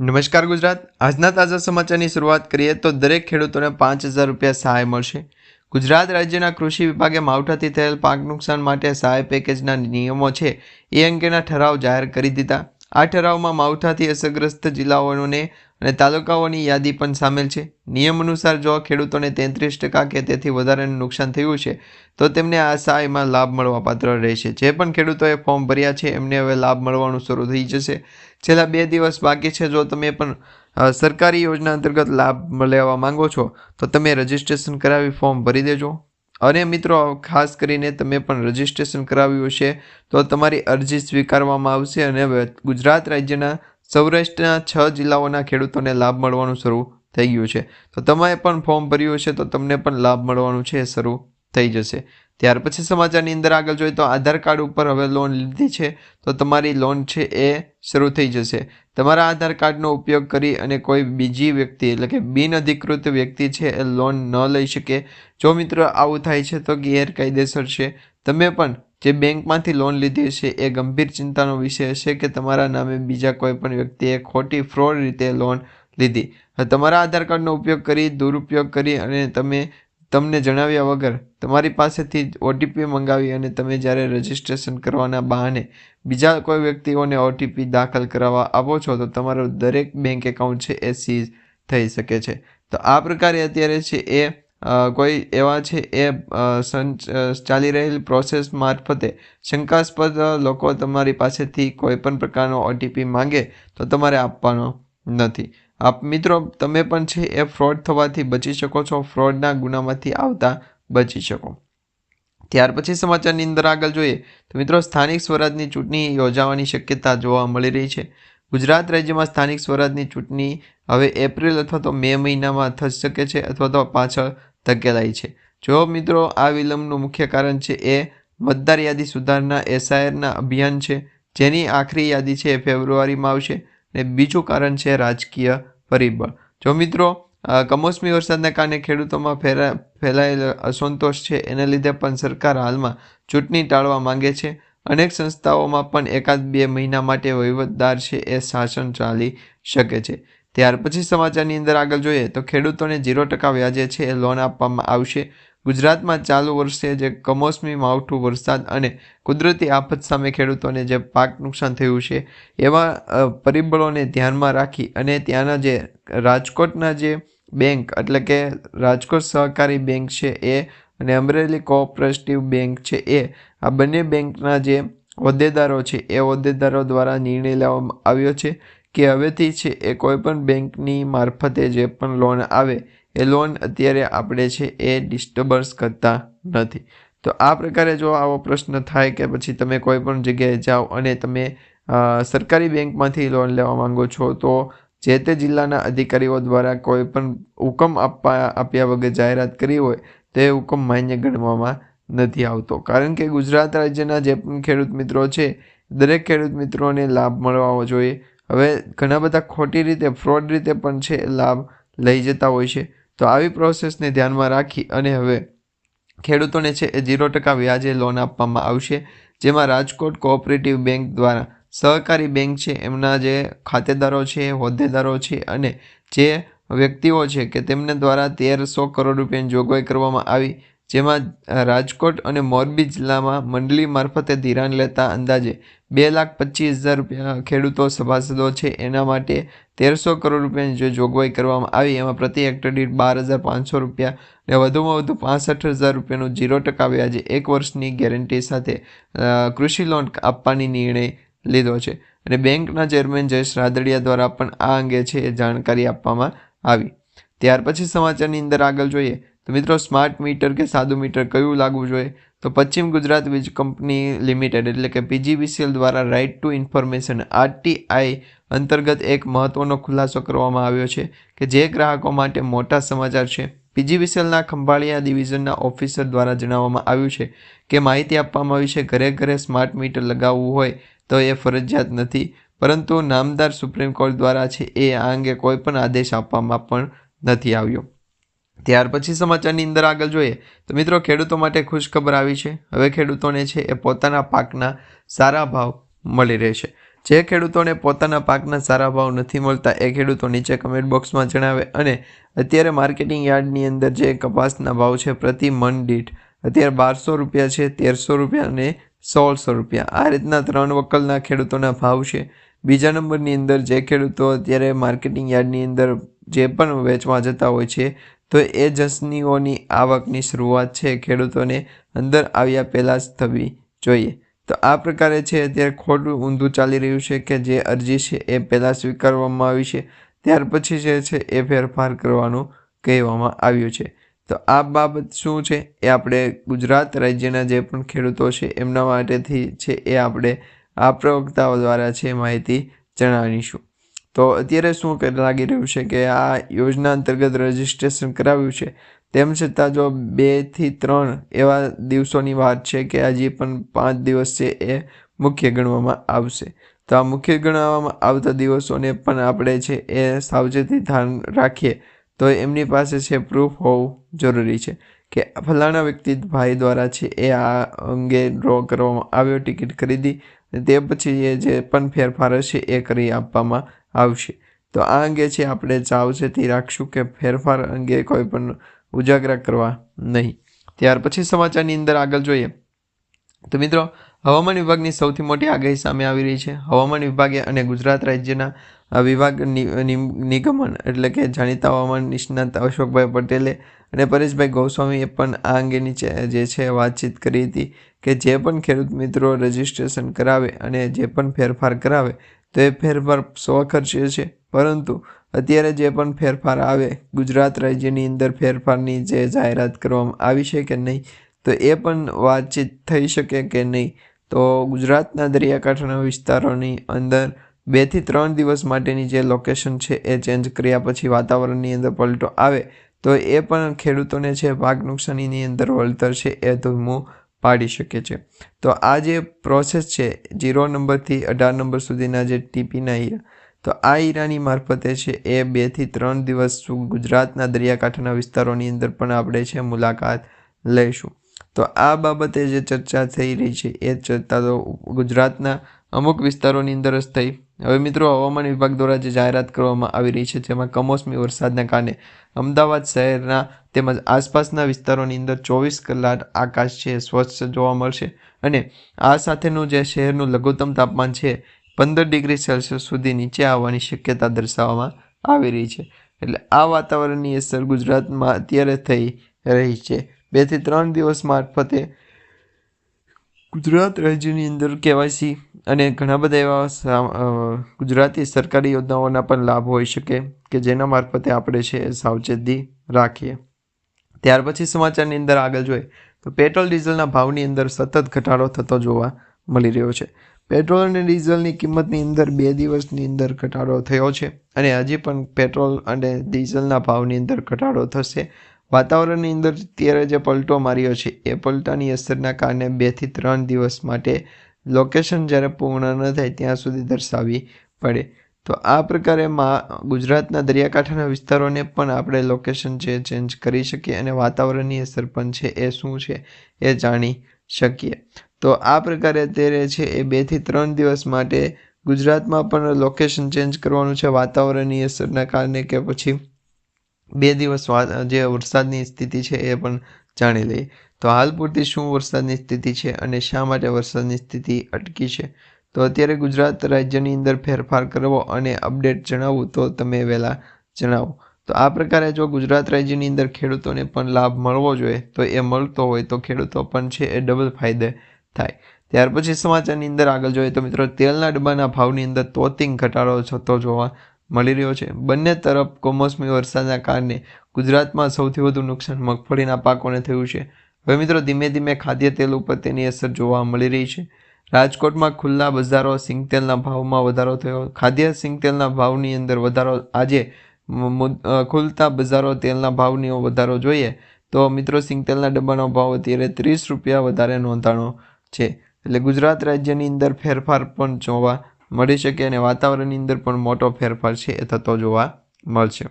નમસ્કાર ગુજરાત. આજના તાજા સમાચારની શરૂઆત કરીએ તો દરેક ખેડૂતોને પાંચ હજાર રૂપિયા સહાય મળશે. ગુજરાત રાજ્યના કૃષિ વિભાગે માવઠાથી થયેલ પાક નુકસાન માટે સહાય પેકેજના નિયમો છે એ અંગેના ઠરાવ જાહેર કરી દીધા. આ ઠરાવમાં માવઠાથી અસરગ્રસ્ત જિલ્લાઓને અને તાલુકાઓની યાદી પણ સામેલ છે. નિયમ અનુસાર જો ખેડૂતોને તેત્રીસ ટકા કે તેથી વધારેનું નુકસાન થયું છે, તો તેમને આ સહાયમાં લાભ મળવાપાત્ર રહેશે. જે પણ ખેડૂતોએ ફોર્મ ભર્યા છે, એમને હવે લાભ મળવાનું શરૂ થઈ જશે. છેલ્લા બે દિવસ બાકી છે, જો તમે પણ સરકારી યોજના અંતર્ગત લાભ લેવા માંગો છો, તો તમે રજિસ્ટ્રેશન કરાવી ફોર્મ ભરી દેજો. અને મિત્રો, ખાસ કરીને તમે પણ રજિસ્ટ્રેશન કરાવ્યું હશે, તો તમારી અરજી સ્વીકારવામાં આવશે અને ગુજરાત રાજ્યના સૌરાષ્ટ્રના છ જિલ્લાઓના ખેડૂતોને લાભ મળવાનું શરૂ થઈ ગયું છે. તો તમે પણ ફોર્મ ભર્યું છે તો તમને પણ લાભ મળવાનું છે, શરૂ થઈ જશે. ત્યાર પછી સમાચારની અંદર આગળ જોઈએ તો આધાર કાર્ડ ઉપર હવે લોન લીધી છે, તો તમારી લોન છે એ શરૂ થઈ જશે. તમારા આધાર કાર્ડનો ઉપયોગ કરી અને કોઈ બીજી વ્યક્તિ, એટલે કે બિનઅધિકૃત વ્યક્તિ છે એ લોન ન લઈ શકે. જો મિત્રો આવું થાય છે તો ગેરકાયદેસર છે. તમે પણ જે બેંકમાંથી લોન લીધી છે એ ગંભીર ચિંતાનો વિષય હશે કે તમારા નામે બીજા કોઈ પણ વ્યક્તિએ ખોટી ફ્રોડ રીતે લોન લીધી. તમારા આધાર કાર્ડનો ઉપયોગ કરી, દુરુપયોગ કરી અને તમે તમને જણાવ્યા વગર તમારી પાસેથી જ ઓટીપી મંગાવી અને તમે જ્યારે રજિસ્ટ્રેશન કરવાના બહાને બીજા કોઈ વ્યક્તિઓને ઓટીપી દાખલ કરાવવા આપો છો, તો તમારું દરેક બેંક એકાઉન્ટ છે એ સીઝ થઈ શકે છે. તો આ પ્રકારે અત્યારે છે એ કોઈ એવા છે એ ચાલી રહેલી પ્રોસેસ મારફતે શંકાસ્પદ લોકો તમારી પાસેથી કોઈ પણ પ્રકારનો ઓટીપી માંગે તો તમારે આપવાનો નથી. આપ મિત્રો, તમે પણ છે એ ફ્રોડ થવાથી બચી શકો છો ફ્રોડના ગુનામાંથી આવતા બચી શકો. ત્યાર પછી સમાચારની અંદર આગળ જોઈએ, તો મિત્રો, સ્થાનિક સ્વરાજની ચૂંટણી યોજાવાની શક્યતા જોવા મળી રહી છે. ગુજરાત રાજ્યમાં સ્થાનિક સ્વરાજની ચૂંટણી હવે એપ્રિલ અથવા તો મે મહિનામાં થઈ શકે છે અથવા તો પાછળ ધકેલાઈ છે. જો મિત્રો, આ વિલંબનું મુખ્ય કારણ છે એ મતદાર યાદી સુધારના, એસઆઈઆરના અભિયાન છે, જેની આખરી યાદી છે એ ફેબ્રુઆરીમાં આવશે. અને બીજું કારણ છે રાજકીય પરિબળ. જો મિત્રો કમોસમી વરસાદના કારણે ખેડૂતોમાં ફેરા, ફેલાયેલ અસંતોષ છે, એને લીધે પણ સરકાર હાલમાં ચૂંટણી ટાળવા માંગે છે. અનેક સંસ્થાઓમાં પણ એકાદ બે મહિના માટે વહીવટદાર છે એ શાસન ચાલી શકે છે. ત્યાર પછી સમાચારની અંદર આગળ જોઈએ તો ખેડૂતોને ઝીરો ટકા વ્યાજે છે એ લોન આપવામાં આવશે. ગુજરાતમાં ચાલુ વર્ષે જે કમોસમી માવઠું વરસાદ અને કુદરતી આફત સામે ખેડૂતોને જે પાક નુકસાન થયું છે, એવા પરિબળોને ધ્યાનમાં રાખી અને ત્યાંના જે રાજકોટના જે બેંક એટલે કે રાજકોટ સહકારી બેંક છે એ અને અમરેલી કોઓપરેટિવ બેંક છે એ, આ બંને બેંકના જે હોદ્દેદારો છે એ હોદ્દેદારો દ્વારા નિર્ણય લેવામાં આવ્યો છે કે હવેથી છે એ કોઈપણ બેંકની મારફતે જે પણ લોન આવે એ લોન અત્યારે આપણે છે એ ડિસ્ટર્બન્સ કરતા નથી. તો આ પ્રકારે જો આવો પ્રશ્ન થાય કે પછી તમે કોઈ પણ જગ્યાએ જાઓ અને તમે સરકારી બેંકમાંથી લોન લેવા માંગો છો, તો જે તે જિલ્લાના અધિકારીઓ દ્વારા કોઈ પણ હુકમ આપવા, આપ્યા વગર જાહેરાત કરી હોય, તો હુકમ માન્ય ગણવામાં નથી આવતો. કારણ કે ગુજરાત રાજ્યના જે પણ ખેડૂત મિત્રો છે, દરેક ખેડૂત મિત્રોને લાભ મળવા જોઈએ. હવે ઘણા બધા ખોટી રીતે, ફ્રોડ રીતે પણ છે લાભ લઈ જતા હોય છે. તો આવી પ્રોસેસને ધ્યાનમાં રાખી અને હવે ખેડૂતોને છે એ ઝીરો ટકા વ્યાજે લોન આપવામાં આવશે, જેમાં રાજકોટ કોઓપરેટિવ બેંક દ્વારા સહકારી બેંક છે, એમના જે ખાતેદારો છે, હોદ્દેદારો છે અને જે વ્યક્તિઓ છે કે તેમને દ્વારા તેરસો કરોડ રૂપિયાની જોગવાઈ કરવામાં આવી, જેમાં રાજકોટ અને મોરબી જિલ્લામાં મંડળી મારફતે ધિરાણ લેતા અંદાજે બે લાખ પચીસ હજાર રૂપિયા ખેડૂતો સભાસદો છે. એના માટે તેરસો કરોડ રૂપિયાની જે જોગવાઈ કરવામાં આવી, એમાં પ્રતિ હેક્ટર દીઠ બાર હજાર પાંચસો રૂપિયા અને વધુમાં વધુ પાસઠ હજાર રૂપિયાનું ઝીરો ટકા વ્યાજે એક વર્ષની ગેરંટી સાથે કૃષિ લોન આપવાની નિર્ણય લીધો છે. અને બેંકના ચેરમેન જયેશ રાદડિયા દ્વારા પણ આ અંગે છે જાણકારી આપવામાં આવી. ત્યાર પછી સમાચારની અંદર આગળ જોઈએ તો મિત્રો, સ્માર્ટ મીટર કે સાદું મીટર કયું લાગવું જોઈએ? તો પશ્ચિમ ગુજરાત વીજ કંપની લિમિટેડ એટલે કે પીજીવીસીએલ દ્વારા રાઇટ ટુ ઇન્ફોર્મેશન આરટીઆઈ અંતર્ગત એક મહત્વનો ખુલાસો કરવામાં આવ્યો છે કે જે ગ્રાહકો માટે મોટા સમાચાર છે. પીજીવીસીએલના ખંભાળિયા ડિવિઝનના ઓફિસર દ્વારા જણાવવામાં આવ્યું છે કે માહિતી આપવામાં આવી છે, ઘરે ઘરે સ્માર્ટ મીટર લગાવવું હોય તો એ ફરજિયાત નથી, પરંતુ નામદાર સુપ્રીમ કોર્ટ દ્વારા છે એ આ અંગે કોઈ પણ આદેશ આપવામાં પણ નથી આવ્યો. ત્યાર પછી સમાચારની અંદર આગળ જોઈએ તો મિત્રો ખેડૂતો માટે ખુશખબર આવી છે. હવે ખેડૂતોને છે એ પોતાના પાકના સારા ભાવ મળી રહેશે જે ખેડૂતોને પોતાના પાકના સારા ભાવ નથી મળતા એ ખેડૂતો નીચે કમેન્ટ બોક્સમાં જણાવે અને અત્યારે માર્કેટિંગ યાર્ડની અંદર જે કપાસના ભાવ છે પ્રતિ મન દીઠ અત્યારે બારસો રૂપિયા છે, તેરસો રૂપિયા અને સોળસો રૂપિયા. આ રીતના ત્રણ વકલના ખેડૂતોના ભાવ છે. બીજા નંબરની અંદર જે ખેડૂતો અત્યારે માર્કેટિંગ યાર્ડની અંદર જે પણ વેચવા જતા હોય છે તો એ જસનીઓની આવકની શરૂઆત છે. ખેડૂતોને અંદર આવ્યા પહેલાં જ થવી જોઈએ. તો આ પ્રકારે છે. અત્યારે ખોટું ઊંધું ચાલી રહ્યું છે કે જે અરજી છે એ પહેલાં સ્વીકારવામાં આવી છે. ત્યાર પછી જે છે એ ફેરફાર કરવાનું કહેવામાં આવ્યું છે. તો આ બાબત શું છે? એ આપણે ગુજરાત રાજ્યના જે પણ ખેડૂતો છે એમના માટેથી છે એ આપણે આ પ્રવક્તાઓ દ્વારા છે માહિતી જણાવીશું. તો અત્યારે શું લાગી રહ્યું છે કે આ યોજના અંતર્ગત રજીસ્ટ્રેશન કરાવ્યું છે? તેમ છતાં જો બેથી ત્રણ એવા દિવસોની વાત છે કે હજી પણ પાંચ દિવસ છે એ મુખ્ય ગણવામાં આવશે. તો આ મુખ્ય ગણવામાં આવતા દિવસોને પણ આપણે છે એ સાવચેતી ધ્યાન રાખીએ. તો એમની પાસે છે પ્રૂફ હોવું જરૂરી છે કે ફલાણા વ્યક્તિ ભાઈ દ્વારા છે એ આ અંગે ડ્રો કરવામાં આવ્યો ટિકિટ ખરીદી. તે પછી એ જે પણ ફેરફાર હશે એ કરી આપવામાં આવશે. તો આ અંગે છે આપણે સાવચેતી રાખશું કે ફેરફાર અંગે કોઈ પણ ઉજાગરા કરવા નહીં. ત્યાર પછી સમાચારની અંદર આગળ જોઈએ. તો મિત્રો, હવામાન વિભાગની સૌથી મોટી આગાહી સામે આવી રહી છે. હવામાન વિભાગે અને ગુજરાત રાજ્યના વિભાગ નિગમન એટલે કે જાણીતા હવામાન નિષ્ણાત અશોકભાઈ પટેલે અને પરેશભાઈ ગોસ્વામીએ પણ આ અંગેની જે છે વાતચીત કરી હતી કે જે પણ ખેડૂત મિત્રો રજીસ્ટ્રેશન કરાવે અને જે પણ ફેરફાર કરાવે તો એ ફેરફાર સ્વખર્ચે છે પરંતુ અત્યારે જે પણ ફેરફાર આવે, ગુજરાત રાજ્યની અંદર ફેરફારની જે જાહેરાત કરવામાં આવી છે કે નહીં, તો એ પણ વાતચીત થઈ શકે કે નહીં. તો ગુજરાતના દરિયાકાંઠાના વિસ્તારોની અંદર બેથી ત્રણ દિવસ માટેની જે લોકેશન છે, એ ચેન્જ કર્યા પછી વાતાવરણની અંદર પલટો આવે, તો એ પણ ખેડૂતોને છે પાક નુકસાનીની અંદર વળતર છે, એ ધૂમું પાડી શકે છે. તો આ જે પ્રોસેસ છે જીરો નંબરથી અઢાર નંબર સુધીના જે ટીપીના હીરા તો આ હીરાની મારફતે છે, એ બેથી ત્રણ દિવસ ગુજરાતના દરિયાકાંઠાના વિસ્તારોની અંદર પણ આપણે છે, મુલાકાત લઈશું. તો આ બાબતે જે ચર્ચા થઈ રહી છે, એ ચર્ચા તો ગુજરાતના અમુક વિસ્તારોની અંદર જ થઈ. હવે મિત્રો હવામાન વિભાગ દ્વારા જે જાહેરાત કરવામાં આવી રહી છે, જેમાં કમોસમી વરસાદના કારણે અમદાવાદ શહેરના તેમજ આસપાસના વિસ્તારોની અંદર ચોવીસ કલાક આકાશ છે, સ્વચ્છ જોવા મળશે અને આ સાથેનું જે શહેરનું લઘુત્તમ તાપમાન છે, પંદર ડિગ્રી સેલ્સિયસ સુધી નીચે આવવાની શક્યતા દર્શાવવામાં આવી રહી છે. એટલે આ વાતાવરણની અસર ગુજરાતમાં અત્યારે થઈ રહી છે. બેથી ત્રણ દિવસ મારફતે ગુજરાત રાજ્યની અંદર કેવાયસી અને ઘણા બધા એવા ગુજરાતી સરકારી યોજનાઓના પણ લાભ હોઈ શકે કે જેના મારફતે આપણે છે સાવચેતી રાખીએ. ત્યાર પછી સમાચારની અંદર આગળ જોઈએ તો પેટ્રોલ ડીઝલના ભાવની અંદર સતત ઘટાડો થતો જોવા મળી રહ્યો છે. પેટ્રોલ અને ડીઝલની કિંમતની અંદર બે દિવસની અંદર ઘટાડો થયો છે અને હજી પણ પેટ્રોલ અને ડીઝલના ભાવની અંદર ઘટાડો થશે. વાતાવરણની અંદર અત્યારે જે પલટો માર્યો છે, એ પલટાની અસરના કારણે બેથી ત્રણ દિવસ માટે લોકેશન જ્યારે પૂર્ણ ન થાય, ત્યાં સુધી દર્શાવવી પડે. તો આ પ્રકારે મા, ગુજરાતના દરિયાકાંઠાના વિસ્તારોને પણ આપણે લોકેશન છે ચેન્જ કરી શકીએ અને વાતાવરણની અસર પણ છે, એ શું છે, એ જાણી શકીએ. તો આ પ્રકારે અત્યારે છે, એ બેથી ત્રણ દિવસ માટે ગુજરાતમાં પણ લોકેશન ચેન્જ કરવાનું છે, વાતાવરણની અસરના કારણે કે પછી બે દિવસ જે વરસાદની સ્થિતિ છે એ પણ જાણી લઈએ. તો હાલ પૂરતી શું વરસાદની સ્થિતિ છે અને શા માટે વરસાદની સ્થિતિ અટકી છે? તો અત્યારે ગુજરાત રાજ્યની અંદર ફેરફાર કરવો અને અપડેટ જણાવવું તો તમે વહેલા જણાવો. તો આ પ્રકારે જો ગુજરાત રાજ્યની અંદર ખેડૂતોને પણ લાભ મળવો જોઈએ, તો એ મળતો હોય તો ખેડૂતો પણ છે એ ડબલ ફાયદે થાય. ત્યાર પછી સમાચારની અંદર આગળ જોઈએ તો મિત્રો, તેલના ડબ્બાના ભાવની અંદર તોતિંગ ઘટાડો થતો જોવા મળી રહ્યો છે. બંને તરફ કમોસમી વરસાદના કારણે ગુજરાતમાં સૌથી વધુ નુકસાન મગફળીના પાકોને થયું છે. હવે મિત્રો, ધીમે ધીમે ખાદ્ય તેલ ઉપર તેની અસર જોવા મળી રહી છે. રાજકોટમાં ખુલ્લા બજારો, સિંગતેલના ભાવમાં વધારો થયો. ખાદ્ય સિંગતેલના ભાવની અંદર વધારો આજે ખુલતા બજારો તેલના ભાવની વધારો જોઈએ તો મિત્રો, સિંગતેલના ડબ્બાનો ભાવ અત્યારે ત્રીસ રૂપિયા વધારે નોંધાણો છે. એટલે ગુજરાત રાજ્યની અંદર ફેરફાર પણ જોવા મળી શકે અને વાતાવરણની અંદર પણ મોટો ફેરફાર છે એ થતો જોવા મળશે.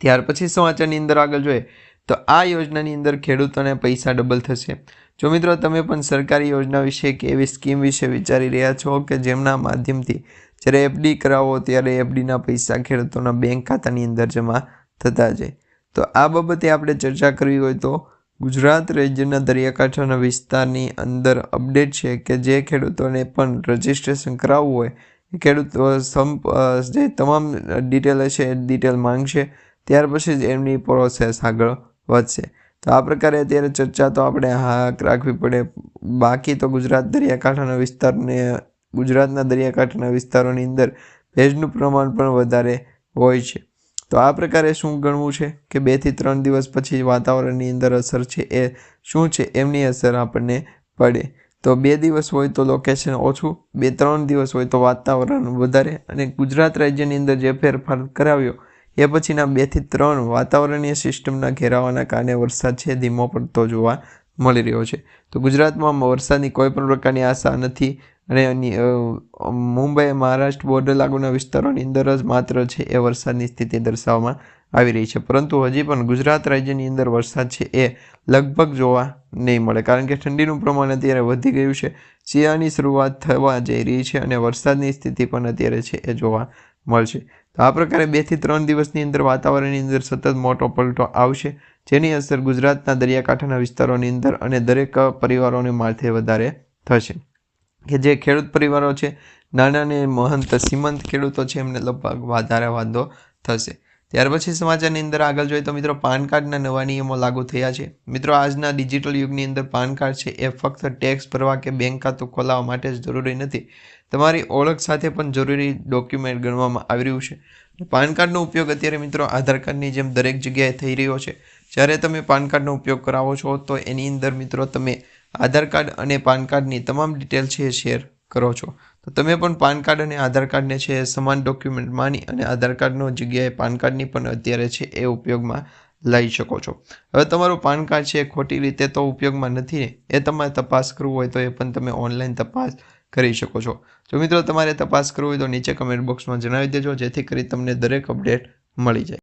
ત્યાર પછી સમાચારની અંદર આગળ જોઈએ તો આ યોજનાની અંદર ખેડૂતોને પૈસા ડબલ થશે. જો મિત્રો તમે પણ સરકારી યોજના વિશે કે એવી સ્કીમ વિશે વિચારી રહ્યા છો કે જેમના માધ્યમથી જ્યારે એફડી કરાવો ત્યારે એફડીના પૈસા ખેડૂતોના બેંક ખાતાની અંદર જમા થતા જાય. તો આ બાબતે આપણે ચર્ચા કરવી હોય તો ગુજરાત રાજ્યના દરિયાકાંઠાના વિસ્તારની અંદર અપડેટ છે કે જે ખેડૂતોને પણ રજિસ્ટ્રેશન કરાવવું હોય, એ ખેડૂતો સંપ જે તમામ ડિટેલ હશે, એ ડિટેલ માંગશે. ત્યાર પછી જ એમની પ્રોસેસ આગળ વધશે. તો આ પ્રકારે અત્યારે ચર્ચા તો આપણે હા રાખવી પડે. બાકી તો ગુજરાત દરિયાકાંઠાના વિસ્તારને, ગુજરાતના દરિયાકાંઠાના વિસ્તારોની અંદર ભેજનું પ્રમાણ પણ વધારે હોય છે. તો આ પ્રકારે શું ગણવું છે કે બેથી ત્રણ દિવસ પછી વાતાવરણની અંદર અસર છે એ શું છે? એમની અસર આપણને પડે. તો બે દિવસ હોય તો લોકેશન ઓછું, બે ત્રણ દિવસ હોય તો વાતાવરણ વધારે અને ગુજરાત રાજ્યની અંદર જે ફેરફાર કરાવ્યો એ પછીના બેથી ત્રણ વાતાવરણીય સિસ્ટમના ઘેરાવાના કારણે વરસાદ છે, ધીમો પડતો જોવા મળી રહ્યો છે. તો ગુજરાતમાં વરસાદની કોઈ પણ પ્રકારની આશા નથી અને મુંબઈ મહારાષ્ટ્ર બોર્ડર લાગુના વિસ્તારોની અંદર જ માત્ર છે એ વરસાદની સ્થિતિ દર્શાવવામાં આવી રહી છે. પરંતુ હજી પણ ગુજરાત રાજ્યની અંદર વરસાદ છે એ લગભગ જોવા નહીં મળે. કારણ કે ઠંડીનું પ્રમાણ અત્યારે વધી ગયું છે. શિયાળાની શરૂઆત થવા જઈ રહી છે અને વરસાદની સ્થિતિ પણ અત્યારે છે એ જોવા મળશે. તો આ પ્રકારે બેથી ત્રણ દિવસની અંદર વાતાવરણની અંદર સતત મોટો પલટો આવશે, જેની અસર ગુજરાતના દરિયાકાંઠાના વિસ્તારોની અંદર અને દરેક પરિવારોને માથે વધારે થશે. કે જે ખેડૂત પરિવારો છે નાના અને મહંત, સીમંત ખેડૂતો છે, એમને લગભગ વધારે વાંધો થશે. ત્યાર પછી સમાચારની અંદર આગળ જોઈએ તો મિત્રો પાન કાર્ડના નવા નિયમો લાગુ થયા છે. મિત્રો આજના ડિજિટલ યુગની અંદર પાન કાર્ડ છે એ ફક્ત ટેક્સ ભરવા કે બેંક ખાતું ખોલાવવા માટે જ જરૂરી નથી. તમારી ઓળખ સાથે પણ જરૂરી ડોક્યુમેન્ટ ગણવામાં આવી રહ્યું છે. પાન કાર્ડનો ઉપયોગ અત્યારે મિત્રો આધાર કાર્ડની જેમ દરેક જગ્યાએ થઈ રહ્યો છે. જ્યારે તમે પાન કાર્ડનો ઉપયોગ કરાવો છો તો એની અંદર મિત્રો તમે આધાર કાર્ડ અને પાન કાર્ડની તમામ ડિટેલ છે એ શેર કરો છો. તો તમે પણ પાન કાર્ડ અને આધાર કાર્ડને છે સમાન ડોક્યુમેન્ટ માની અને આધાર કાર્ડનો જગ્યાએ પાન કાર્ડની પણ અત્યારે છે એ ઉપયોગમાં લઈ શકો છો. હવે તમારું પાન કાર્ડ છે ખોટી રીતે તો ઉપયોગમાં નથી એ તમારે તપાસ કરવું હોય તો એ પણ તમે ઓનલાઈન તપાસ કરી શકો છો. જો મિત્રો, તમારે તપાસ કરવી હોય તો નીચે કમેન્ટ બોક્સમાં જણાવી દેજો, જેથી કરી તમને દરેક અપડેટ મળી જાય.